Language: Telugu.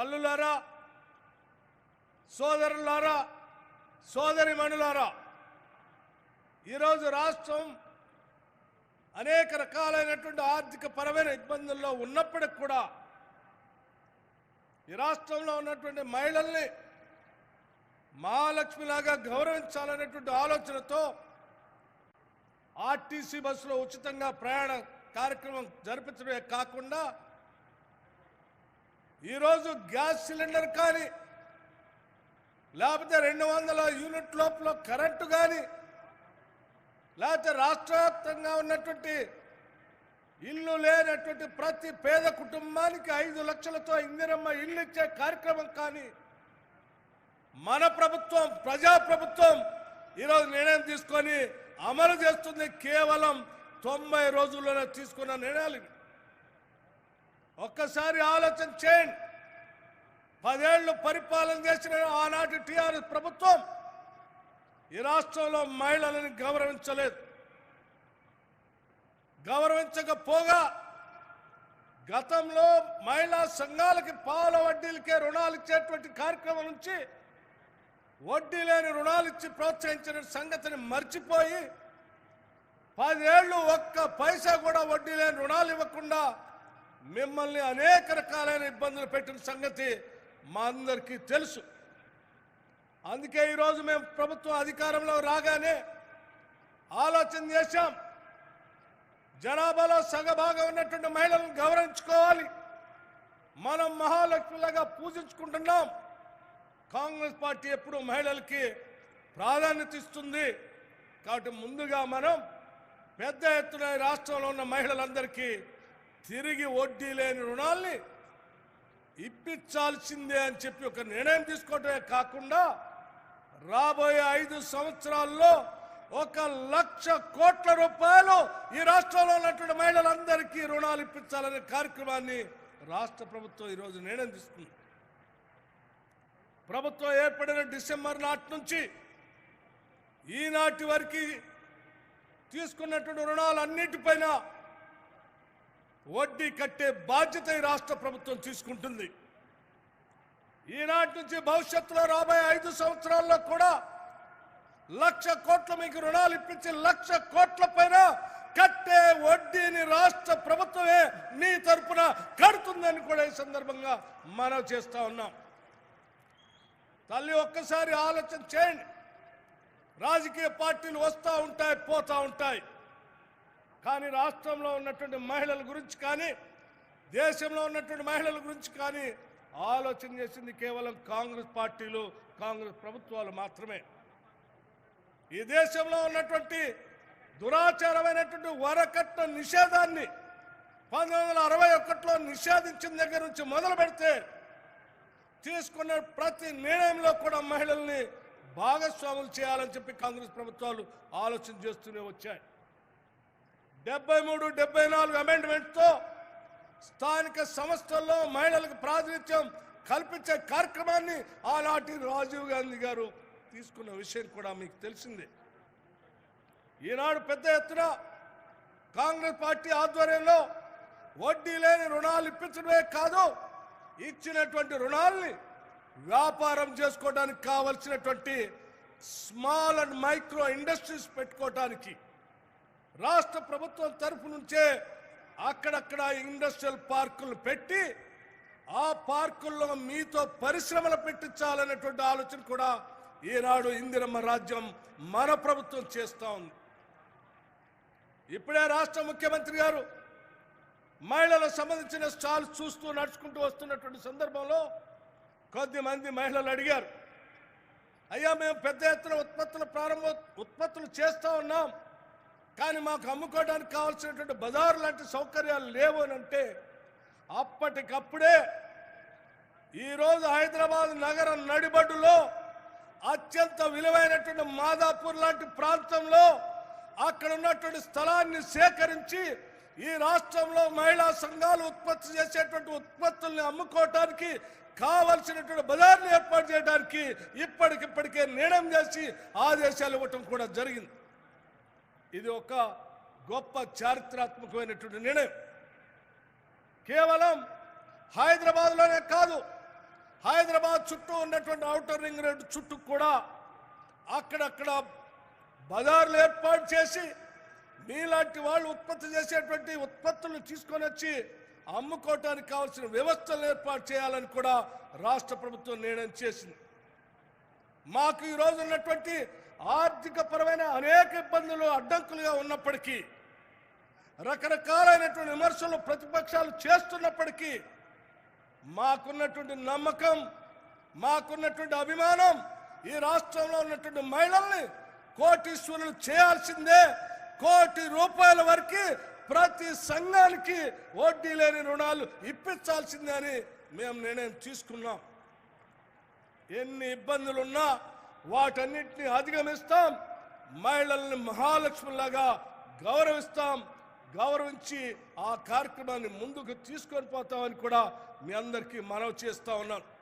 తల్లులారా సోదరులారా సోదరిమణులారా ఈరోజు రాష్ట్రం అనేక రకాలైనటువంటి ఆర్థిక పరమైన ఇబ్బందుల్లో ఉన్నప్పటికి కూడా ఈ రాష్ట్రంలో ఉన్నటువంటి మహిళల్ని మహాలక్ష్మిలాగా గౌరవించాలనేటువంటి ఆలోచనతో ఆర్టీసీ బస్సులో ఉచితంగా ప్రయాణ కార్యక్రమం జరిపించడమే కాకుండా ఈరోజు గ్యాస్ సిలిండర్ కానీ లేకపోతే రెండు వందల యూనిట్ లోపల కరెంటు కానీ లేకపోతే రాష్ట్రవ్యాప్తంగా ఉన్నటువంటి ఇల్లు లేనటువంటి ప్రతి పేద కుటుంబానికి ఐదు లక్షలతో ఇందిరమ్మ ఇల్లు ఇచ్చే కార్యక్రమం కానీ మన ప్రభుత్వం ప్రజా ప్రభుత్వం ఈరోజు నిర్ణయం తీసుకొని అమలు చేస్తుంది కేవలం తొంభై రోజుల్లోనే తీసుకున్న నిర్ణయాలు ఒక్కసారి ఆలోచన చేయండి. పదేళ్ళు పరిపాలన చేసిన ఆనాటి టీఆర్ఎస్ ప్రభుత్వం ఈ రాష్ట్రంలో మహిళలను గౌరవించలేదు. గౌరవించకపోగా గతంలో మహిళా సంఘాలకి పాల వడ్డీలకే రుణాలు ఇచ్చేటువంటి కార్యక్రమం నుంచి వడ్డీ లేని రుణాలు ఇచ్చి ప్రోత్సహించిన సంగతిని మర్చిపోయి పదేళ్ళు ఒక్క పైసా కూడా వడ్డీ లేని రుణాలు ఇవ్వకుండా మిమ్మల్ని అనేక రకాలైన ఇబ్బందులు పెట్టిన సంగతి మా అందరికీ తెలుసు. అందుకే ఈరోజు మేము ప్రభుత్వం అధికారంలో రాగానే ఆలోచన చేశాం. జనాభాలో సగభాగం ఉన్నటువంటి మహిళలను గౌరవించుకోవాలి. మనం మహాలక్ష్మిలాగా పూజించుకుంటున్నాం. కాంగ్రెస్ పార్టీ ఎప్పుడు మహిళలకి ప్రాధాన్యత ఇస్తుంది. కాబట్టి ముందుగా మనం పెద్ద ఎత్తున రాష్ట్రంలో ఉన్న మహిళలందరికీ తిరిగి వడ్డీ లేని రుణాల్ని ఇప్పించాల్సిందే అని చెప్పి ఒక నిర్ణయం తీసుకోవటమే కాకుండా రాబోయే ఐదు సంవత్సరాల్లో ఒక లక్ష కోట్ల రూపాయలు ఈ రాష్ట్రంలో ఉన్నటువంటి మహిళలందరికీ రుణాలు ఇప్పించాలనే కార్యక్రమాన్ని రాష్ట్ర ప్రభుత్వం ఈరోజు నిర్ణయం తీసుకుంది. ప్రభుత్వం ఏర్పడిన డిసెంబర్ నాటి నుంచి ఈనాటి వరకు తీసుకున్నటువంటి రుణాలన్నిటిపైన వడ్డీ కట్టే బాధ్యత ఈ రాష్ట్ర ప్రభుత్వం తీసుకుంటుంది. ఈనాటి నుంచి భవిష్యత్తులో రాబోయే ఐదు సంవత్సరాల్లో కూడా లక్ష కోట్ల మీకు రుణాలు ఇప్పించి లక్ష కోట్ల పైన కట్టే వడ్డీని రాష్ట్ర ప్రభుత్వమే మీ తరపున కడుతుందని కూడా ఈ సందర్భంగా మనం చేస్తా ఉన్నాం. తల్లి ఒక్కసారి ఆలోచన చేయండి. రాజకీయ పార్టీలు వస్తూ ఉంటాయి పోతూ ఉంటాయి. కానీ రాష్ట్రంలో ఉన్నటువంటి మహిళల గురించి కానీ దేశంలో ఉన్నటువంటి మహిళల గురించి కానీ ఆలోచన చేసింది కేవలం కాంగ్రెస్ పార్టీలు కాంగ్రెస్ ప్రభుత్వాలు మాత్రమే. ఈ దేశంలో ఉన్నటువంటి దురాచారమైనటువంటి వరకట్న నిషేధాన్ని పంతొమ్మిది వందల అరవై ఒకటిలో నిషేధించిన దగ్గర నుంచి మొదలు పెడితే తీసుకున్న ప్రతి నిర్ణయంలో కూడా మహిళల్ని భాగస్వాములు చేయాలని చెప్పి కాంగ్రెస్ ప్రభుత్వాలు ఆలోచన చేస్తూనే వచ్చాయి. డెబ్బై మూడు డెబ్బై నాలుగు అమెండ్మెంట్తో స్థానిక సంస్థల్లో మహిళలకు ప్రాతినిధ్యం కల్పించే కార్యక్రమాన్ని ఆనాటి రాజీవ్ గాంధీ గారు తీసుకున్న విషయం కూడా మీకు తెలిసిందే. ఈనాడు పెద్ద ఎత్తున కాంగ్రెస్ పార్టీ ఆధ్వర్యంలో వడ్డీ లేని రుణాలు ఇప్పించడమే కాదు ఇచ్చినటువంటి రుణాల్ని వ్యాపారం చేసుకోవడానికి కావలసినటువంటి స్మాల్ అండ్ మైక్రో ఇండస్ట్రీస్ పెట్టుకోవటానికి రాష్ట్ర ప్రభుత్వం తరఫు నుంచే అక్కడక్కడ ఇండస్ట్రియల్ పార్కులు పెట్టి ఆ పార్కుల్లో మీతో పరిశ్రమలు పెట్టించాలనేటువంటి ఆలోచన కూడా ఈనాడు ఇందిరమ్మ రాజ్యం మన ప్రభుత్వం చేస్తూ ఉంది. ఇప్పుడే రాష్ట్ర ముఖ్యమంత్రి గారు మహిళలకు సంబంధించిన స్టాల్ చూస్తూ నడుచుకుంటూ వస్తున్నటువంటి సందర్భంలో కొద్దిమంది మహిళలు అడిగారు అయ్యా మేము పెద్ద ఎత్తున ఉత్పత్తుల ప్రారంభ ఉత్పత్తులు చేస్తూ ఉన్నాం. కానీ మాకు అమ్ముకోవడానికి కావాల్సినటువంటి బజారు లాంటి సౌకర్యాలు లేవు అని అంటే అప్పటికప్పుడే ఈరోజు హైదరాబాద్ నగర నడిబడ్డులో అత్యంత విలువైనటువంటి మాదాపూర్ లాంటి ప్రాంతంలో అక్కడ ఉన్నటువంటి స్థలాన్ని సేకరించి ఈ రాష్ట్రంలో మహిళా సంఘాలు ఉత్పత్తి చేసేటువంటి ఉత్పత్తుల్ని అమ్ముకోవటానికి కావలసినటువంటి బజార్లు ఏర్పాటు చేయడానికి ఇప్పటికిప్పటికే నిర్ణయం చేసి ఆదేశాలు ఇవ్వటం కూడా జరిగింది. ఇది ఒక గొప్ప చారిత్రాత్మకమైనటువంటి నిర్ణయం. కేవలం హైదరాబాద్లోనే కాదు హైదరాబాద్ చుట్టూ ఉన్నటువంటి అవుటర్ రింగ్ రోడ్ చుట్టూ కూడా అక్కడక్కడ బజార్లు ఏర్పాటు చేసి మీలాంటి వాళ్ళు ఉత్పత్తి చేసేటువంటి ఉత్పత్తులను తీసుకొని వచ్చి అమ్ముకోవటానికి కావాల్సిన వ్యవస్థలు ఏర్పాటు చేయాలని కూడా రాష్ట్ర ప్రభుత్వం నిర్ణయం చేసింది. మాకు ఈ ఉన్నటువంటి ఆర్థిక పరమైన అనేక ఇబ్బందులు అడ్డంకులుగా ఉన్నప్పటికీ రకరకాలైనటువంటి విమర్శలు ప్రతిపక్షాలు చేస్తున్నప్పటికీ మాకున్నటువంటి నమ్మకం మాకున్నటువంటి అభిమానం ఈ రాష్ట్రంలో ఉన్నటువంటి మహిళల్ని కోటీశ్వరులు చేయాల్సిందే. కోటి రూపాయల వరకు ప్రతి సంఘానికి వడ్డీ లేని రుణాలు ఇప్పించాల్సిందే అని మేము నిర్ణయం తీసుకున్నాం. ఎన్ని ఇబ్బందులున్నా వాటన్నిటిని అధిగమిస్తాం. మహిళల్ని మహాలక్ష్మిలాగా గౌరవిస్తాం. గౌరవించి ఆ కార్యక్రమాన్ని ముందుకు తీసుకొని పోతామని కూడా మీ అందరికీ మనవి చేస్తా ఉన్నాను.